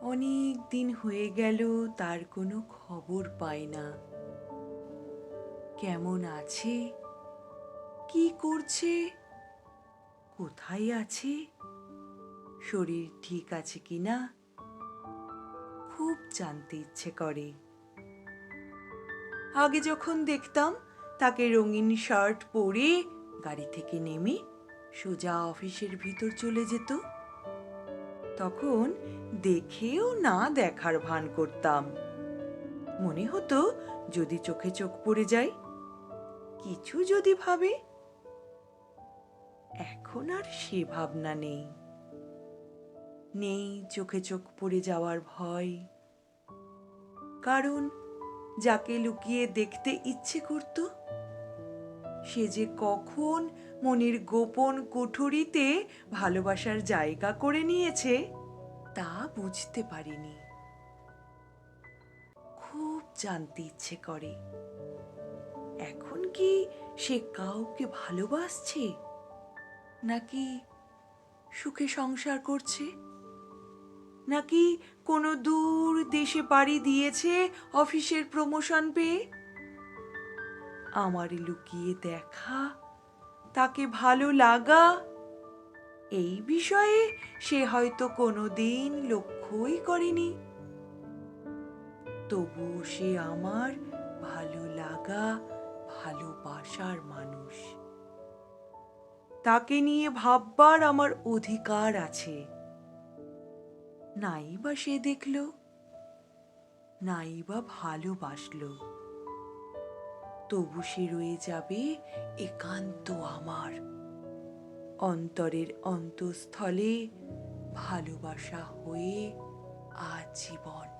অনেক দিন হয়ে গেল, তার কোনো খবর পাই না। কেমন আছে? কি করছে? কোথায় আছে? শরীর ঠিক আছে কিনা খুব জানতে ইচ্ছে করে। আগে যখন দেখতাম তাকে রঙিন শার্ট পরে গাড়ি থেকে নেমে সোজা অফিসের ভিতর চলে যেত, তখন দেখেও না দেখার ভান করতাম। মনে হতো যদি চোখে চোখ পড়ে যায় কিছু যদি ভাবে, এখন আর সে ভাবনা নেই। নেই চোখে চোখ পড়ে যাওয়ার ভয়। কারণ যাকে লুকিয়ে দেখতে ইচ্ছে করত, সে যে কখন মনের গোপন কুঠুরিতে ভালোবাসার জায়গা করে নিয়েছে তা বুঝতে পারিনি। খুব জানতে ইচ্ছে করে। এখন কি সে কাউকে ভালোবাসছে? নাকি সুখে সংসার করছে? নাকি কোনো দূর দেশে পাড়ি দিয়েছে অফিসের প্রমোশন পেয়ে? আমার লুকিয়ে দেখা, তাকে ভালো লাগা এই বিষয়ে সে হয়তো কোনো দিন লক্ষ্যই করেনি। তবু সে আমার ভালো লাগা, ভালোবাসার মানুষ। তাকে নিয়ে ভাববার আমার অধিকার আছে। নাই বা সে দেখল নাই বা ভালোবাসলো। তবু সে রয়ে যাবে একান্ত আমার। অন্তরের অন্তঃস্থলে ভালোবাসা হয়ে আজীবন।